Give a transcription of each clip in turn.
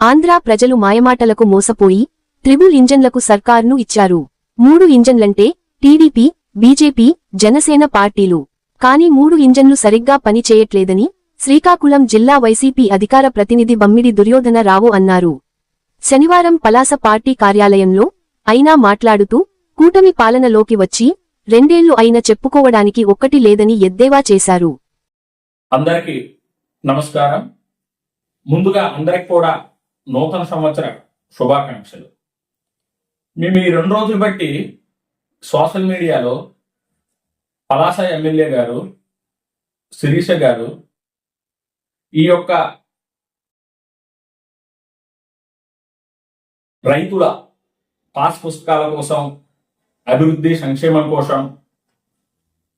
ఆంధ్రా ప్రజలు మాయమాటలకు మోసపోయి త్రిబుల్ ఇంజన్లకు సర్కార్ను ఇచ్చారు. మూడు ఇంజన్లంటే టీడీపీ బీజేపీ జనసేన పార్టీలు. కాని మూడు ఇంజన్లు సరిగ్గా పనిచేయట్లేదని శ్రీకాకుళం జిల్లా వైసీపీ అధికార ప్రతినిధి బమ్మిడి దుర్యోధన రావు అన్నారు. శనివారం పలాస పార్టీ కార్యాలయంలో అయినా మాట్లాడుతూ కూటమి పాలనలోకి వచ్చి రెండేళ్ళు అయిన చెప్పుకోవడానికి ఒక్కటి లేదని ఎద్దేవా చేశారు. అందరికీ నమస్కారం. ముందుగా అందరికి కూడా నూతన సంవత్సర శుభాకాంక్షలు. మేము ఈ రెండు రోజులు బట్టి సోషల్ మీడియాలో పలాస ఎమ్మెల్యే గారు శిరీష గారు ఈ యొక్క రైతుల పాస్ పుస్తకాల కోసం అభివృద్ధి సంక్షేమం కోసం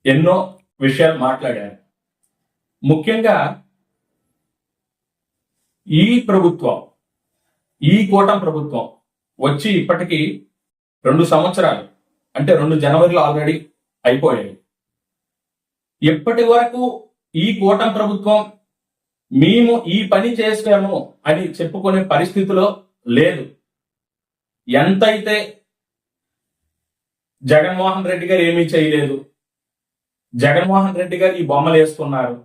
ఎన్నో విషయాలు మాట్లాడారు. ముఖ్యంగా ఈ ప్రభుత్వం ఈ కూటం ప్రభుత్వం వచ్చి ఇప్పటికీ రెండు సంవత్సరాలు అంటే రెండు జనవరిలో ఆల్రెడీ అయిపోయాయి. ఇప్పటి వరకు ఈ కూటం ప్రభుత్వం మేము ఈ పని చేసాము అని చెప్పుకునే పరిస్థితిలో లేదు. ఎంతైతే జగన్మోహన్ రెడ్డి గారు ఏమీ చేయలేదు జగన్మోహన్ రెడ్డి గారు ఈ బొమ్మలు వేసుకున్నారు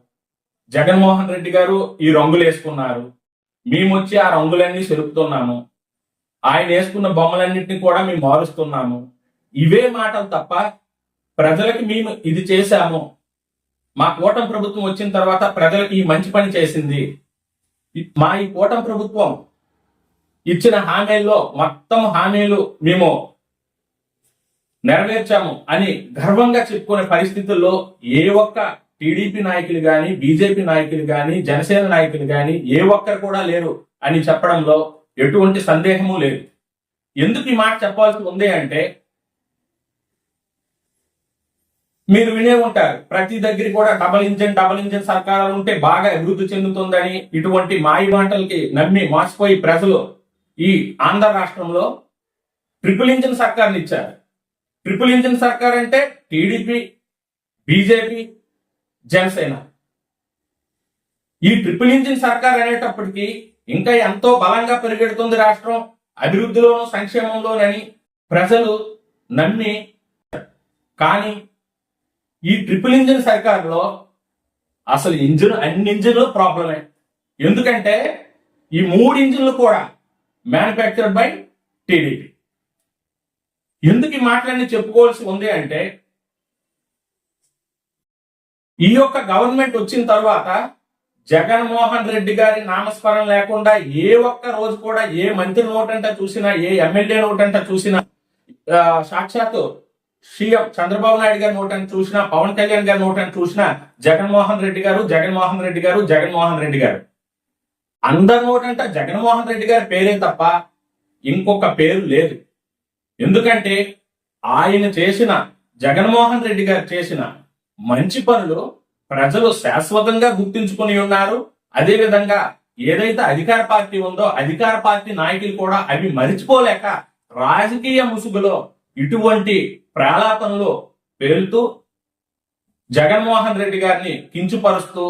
జగన్మోహన్ రెడ్డి గారు ఈ రంగులు వేసుకున్నారు మేము వచ్చి ఆ రంగులన్నీ సెలుపుతున్నాము ఆయన వేసుకున్న బొమ్మలన్నింటినీ కూడా మేము మారుస్తున్నాము. ఇవే మాటలు తప్ప ప్రజలకి మేము ఇది చేశాము. మా కూటమి ప్రభుత్వం వచ్చిన తర్వాత ప్రజలకు ఈ మంచి పని చేసింది. మా ఈ కూటమి ప్రభుత్వం ఇచ్చిన హామీల్లో మొత్తం హామీలు మేము నెరవేర్చాము అని గర్వంగా చెప్పుకునే పరిస్థితుల్లో ఏ ఒక్క టీడీపీ నాయకులు కానీ బీజేపీ నాయకులు కానీ జనసేన నాయకులు కానీ ఏ ఒక్కరు కూడా లేరు అని చెప్పడంలో ఎటువంటి సందేహము లేదు. ఎందుకు ఈ మాట చెప్పాల్సి ఉంది అంటే మీరు వినే ఉంటారు ప్రతి దగ్గర కూడా డబల్ ఇంజన్ డబల్ ఇంజన్ సర్కారాలు ఉంటే బాగా అభివృద్ధి చెందుతుందని ఇటువంటి మాయి మాటలకి నమ్మి మోసపోయి ప్రజలు ఈ ఆంధ్ర రాష్ట్రంలో ట్రిపుల్ ఇంజన్ సర్కార్ని ఇచ్చారు. ట్రిపుల్ ఇంజిన్ సర్కార్ అంటే టీడీపీ బీజేపీ జనసేన. ఈ ట్రిపుల్ ఇంజిన్ సర్కార్ అనేటప్పటికీ ఇంకా ఎంతో బలంగా పెరిగెడుతుంది రాష్ట్రం అభివృద్ధిలోను సంక్షేమంలోనని ప్రజలు నమ్మి కానీ ఈ ట్రిపుల్ ఇంజిన్ సర్కార్లో అసలు ఇంజిన్ అన్ని ఇంజిన్లు ప్రాబ్లమే. ఎందుకంటే ఈ మూడు ఇంజిన్లు కూడా మ్యానుఫ్యాక్చర్డ్ బై టీడీపీ ఎందుకు ఈ మాటలన్నీ చెప్పుకోవాల్సి ఉంది అంటే ఈ యొక్క గవర్నమెంట్ వచ్చిన తర్వాత జగన్మోహన్ రెడ్డి గారి నామస్మరణ లేకుండా ఏ ఒక్క రోజు కూడా ఏ మంత్రి నోటంట చూసినా ఏ ఎమ్మెల్యే నోటంట చూసినా సాక్షాత్తు సీఎం చంద్రబాబు నాయుడు గారి నోటని చూసినా పవన్ కళ్యాణ్ గారి నోటని చూసినా జగన్మోహన్ రెడ్డి గారు జగన్మోహన్ రెడ్డి గారు జగన్మోహన్ రెడ్డి గారు. అందరి నోటంట జగన్మోహన్ రెడ్డి గారి పేరే తప్ప ఇంకొక పేరు లేదు. ఎందుకంటే ఆయన చేసిన జగన్మోహన్ రెడ్డి గారు చేసిన మంచి పనులు ప్రజలు శాశ్వతంగా గుర్తించుకొని ఉన్నారు. అదేవిధంగా ఏదైతే అధికార పార్టీ ఉందో అధికార పార్టీ నాయకులు కూడా అవి మరిచిపోలేక రాజకీయ ముసుగులో ఇటువంటి ప్రాలాపనలు పేలుతూ జగన్మోహన్ రెడ్డి గారిని కించుపరుస్తూ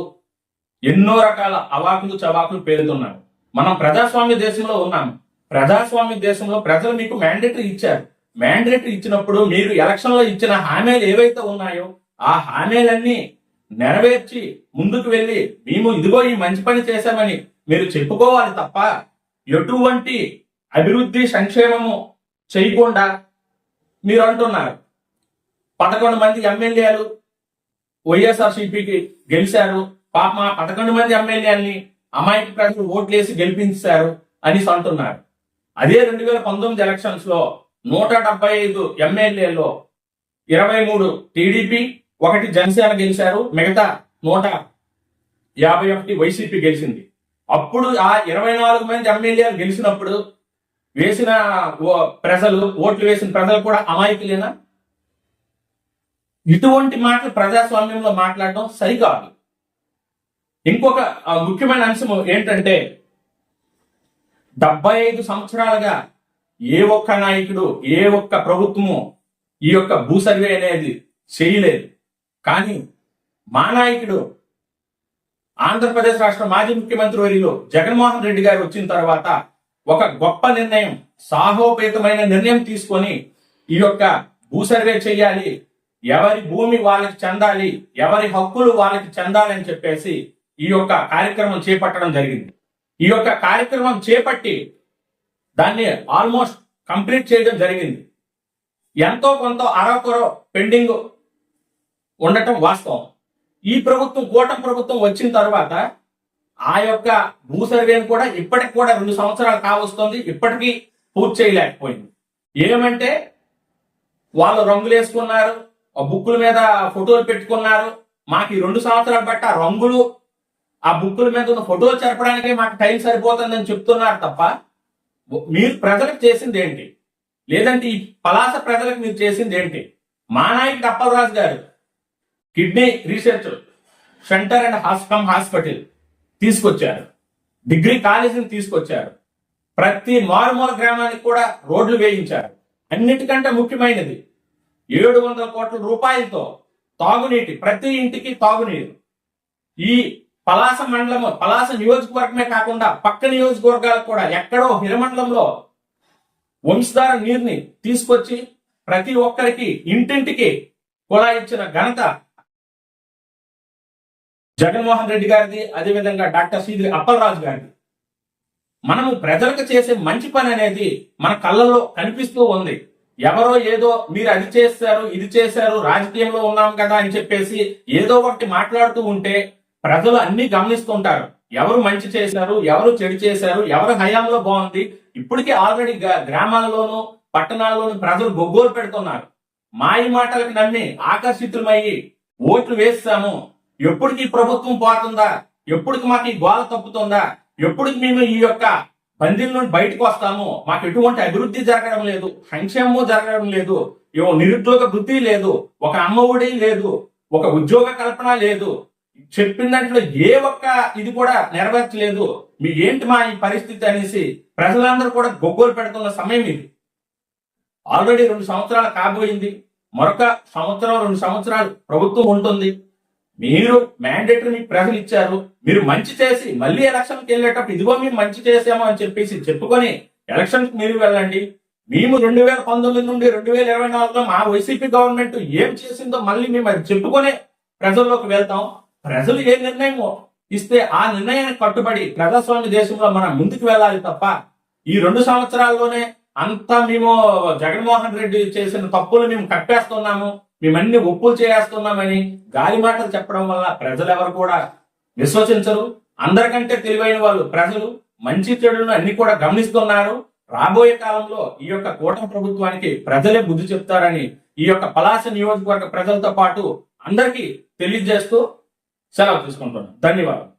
ఎన్నో రకాల అవాకులు చవాకులు పేలుతున్నారు. మనం ప్రజాస్వామ్య దేశంలో ఉన్నాం. ప్రజాస్వామ్య దేశంలో ప్రజలు మీకు మ్యాండేటరీ ఇచ్చారు. మ్యాండేటరీ ఇచ్చినప్పుడు మీరు ఎలక్షన్లో ఇచ్చిన హామీలు ఏవైతే ఉన్నాయో ఆ హామీలన్నీ నెరవేర్చి ముందుకు వెళ్ళి మేము ఇదిగో ఈ మంచి పని చేశామని మీరు చెప్పుకోవాలి తప్ప ఎటువంటి అభివృద్ధి సంక్షేమము చేయకుండా మీరు అంటున్నారు. పదకొండు మంది ఎమ్మెల్యేలు వైఎస్ఆర్సీపీకి గెలిచారు. పాప మా పదకొండు మంది ఎమ్మెల్యేలని అమాయక ప్రజలు ఓట్లేసి గెలిపించారు అని అంటున్నారు. అదే రెండు వేల పంతొమ్మిది ఎలక్షన్స్లో నూట డెబ్బై ఐదు ఎమ్మెల్యేలో ఇరవై మూడు టీడీపీ ఒకటి జనసేన గెలిచారు మిగతా నూట యాభై ఒకటి వైసీపీ గెలిచింది. అప్పుడు ఆ ఇరవై నాలుగు మంది ఎమ్మెల్యేలు గెలిచినప్పుడు వేసిన ఓ- ప్రజలు ఓట్లు వేసిన ప్రజలు కూడా అమాయకులేనా? ఇటువంటి మాటలు ప్రజాస్వామ్యంలో మాట్లాడడం సరికాదు. ఇంకొక ముఖ్యమైన అంశం ఏంటంటే డెబ్బై ఐదు సంవత్సరాలుగా ఏ ఒక్క నాయకుడు ఏ ఒక్క ప్రభుత్వము ఈ యొక్క భూ సర్వే అనేది చేయలేదు. కానీ మా నాయకుడు ఆంధ్రప్రదేశ్ రాష్ట్ర మాజీ ముఖ్యమంత్రి వర్యులు జగన్మోహన్ రెడ్డి గారు వచ్చిన తర్వాత ఒక గొప్ప నిర్ణయం సాహోపేతమైన నిర్ణయం తీసుకొని ఈ యొక్క భూ సర్వే చేయాలి ఎవరి భూమి వాళ్ళకి చెందాలి ఎవరి హక్కులు వాళ్ళకి చెందాలి అని చెప్పేసి ఈ యొక్క కార్యక్రమం చేపట్టడం జరిగింది. ఈ యొక్క కార్యక్రమం చేపట్టి దాన్ని ఆల్మోస్ట్ కంప్లీట్ చేయడం జరిగింది. ఎంతో కొంత అరకొర పెండింగ్ ఉండటం వాస్తవం. ఈ ప్రభుత్వం కూటమి ప్రభుత్వం వచ్చిన తర్వాత ఆ యొక్క భూ సర్వేను కూడా ఇప్పటికి కూడా రెండు సంవత్సరాలు కావస్తుంది ఇప్పటికీ పూర్తి చేయలేకపోయింది. ఏమంటే వాళ్ళు రంగులు వేసుకున్నారు ఆ బుక్కుల మీద ఫోటోలు పెట్టుకున్నారు మాకు ఈ రెండు సంవత్సరాలు బట్టి ఆ రంగులు ఆ బుక్కుల మీద ఉన్న ఫోటోలు జరపడానికే మాకు టైం సరిపోతుందని చెప్తున్నారు తప్ప మీరు ప్రజలకు చేసింది ఏంటి? లేదంటే ఈ పలాస ప్రజలకు మీరు చేసింది ఏంటి? మా నాయకుడు అప్పలరాజు గారు కిడ్నీ రీసెర్చ్ సెంటర్ అండ్ హాస్కమ్ హాస్పిటల్ తీసుకొచ్చారు. డిగ్రీ కాలేజీని తీసుకొచ్చారు. ప్రతి మారుమూల గ్రామానికి కూడా రోడ్లు వేయించారు. అన్నిటికంటే ముఖ్యమైనది ఏడు వందల కోట్ల రూపాయలతో తాగునీటి ప్రతి ఇంటికి తాగునీరు. ఈ పలాస మండలం పలాస నియోజకవర్గమే కాకుండా పక్క నియోజకవర్గాలకు కూడా ఎక్కడో హిరమండలంలో వంశధార నీరుని తీసుకొచ్చి ప్రతి ఒక్కరికి ఇంటింటికి కూడా ఇచ్చిన ఘనత జగన్మోహన్ రెడ్డి గారిది అదేవిధంగా డాక్టర్ శ్రీధరి అప్పలరాజు గారిది. మనము ప్రజలకు చేసే మంచి పని అనేది మన కళ్ళల్లో కనిపిస్తూ ఉంది. ఎవరో ఏదో మీరు అది చేశారు ఇది చేశారు రాజకీయంలో ఉన్నాం కదా అని చెప్పేసి ఏదో ఒకటి మాట్లాడుతూ ఉంటే ప్రజలు అన్ని గమనిస్తుంటారు. ఎవరు మంచి చేశారు ఎవరు చెడు చేశారు ఎవరు హయాంలో బాగుంది. ఇప్పటికే ఆల్రెడీ గ్రామాలలోనూ పట్టణాల్లోనూ ప్రజలు గొగ్గోలు పెడుతున్నారు. మాయి మాటలకు నమ్మి ఆకర్షితులమయ్యి ఓట్లు వేస్తాము. ఎప్పటికి ప్రభుత్వం పోతుందా ఎప్పటికి మాకు ఈ గోల తప్పుతుందా? ఎప్పటికి మేము ఈ యొక్క బందీల నుండి బయటకు వస్తాము? మాకు ఎటువంటి అభివృద్ధి జరగడం లేదు. సంక్షేమము జరగడం లేదు. ఏమో నిరుద్యోగ వృద్ధి లేదు. ఒక అమ్మ ఒడి లేదు. ఒక ఉద్యోగ కల్పన లేదు. చెప్పిన దాంట్లో ఏ ఒక్క ఇది కూడా నెరవేర్చలేదు. మీ ఏంటి మా ఈ పరిస్థితి అనేసి ప్రజలందరూ కూడా గొగ్గోలు పెడుతున్న సమయం ఇది. ఆల్రెడీ రెండు సంవత్సరాలు కాబోయింది. మరొక సంవత్సరం రెండు సంవత్సరాలు ప్రభుత్వం ఉంటుంది. మీరు మ్యాండేటరీ మీకు ప్రజలు ఇచ్చారు మీరు మంచి చేసి మళ్ళీ ఎలక్షన్కి వెళ్ళేటప్పుడు ఇదిగో మేము మంచి చేసాము అని చెప్పేసి చెప్పుకొని ఎలక్షన్కి మీరు వెళ్ళండి. మేము రెండు వేల పంతొమ్మిది నుండి రెండు వేల ఇరవై నాలుగులో మా వైసీపీ గవర్నమెంట్ ఏం చేసిందో మళ్ళీ మేము అది చెప్పుకొని ప్రజల్లోకి వెళ్తాం. ప్రజలు ఏ నిర్ణయం ఇస్తే ఆ నిర్ణయానికి కట్టుబడి ప్రజాస్వామ్య దేశంలో మనం ముందుకు వెళ్ళాలి తప్ప ఈ రెండు సంవత్సరాల్లోనే అంతా మేము జగన్మోహన్ రెడ్డి చేసిన తప్పులు మేము కట్టేస్తున్నాము మేమన్ని ఒప్పులు చేస్తున్నామని గాలి మాటలు చెప్పడం వల్ల ప్రజలు ఎవరు కూడా విశ్వసించరు. అందరికంటే తెలివైన వాళ్ళు ప్రజలు మంచి చెడులను అన్ని కూడా గమనిస్తున్నారు. రాబోయే కాలంలో ఈ యొక్క కూటమి ప్రభుత్వానికి ప్రజలే బుద్ధి చెప్తారని ఈ యొక్క పలాస నియోజకవర్గ ప్రజలతో పాటు అందరికీ తెలియజేస్తూ సెలవు తీసుకుంటున్నాను ధన్యవాదాలు.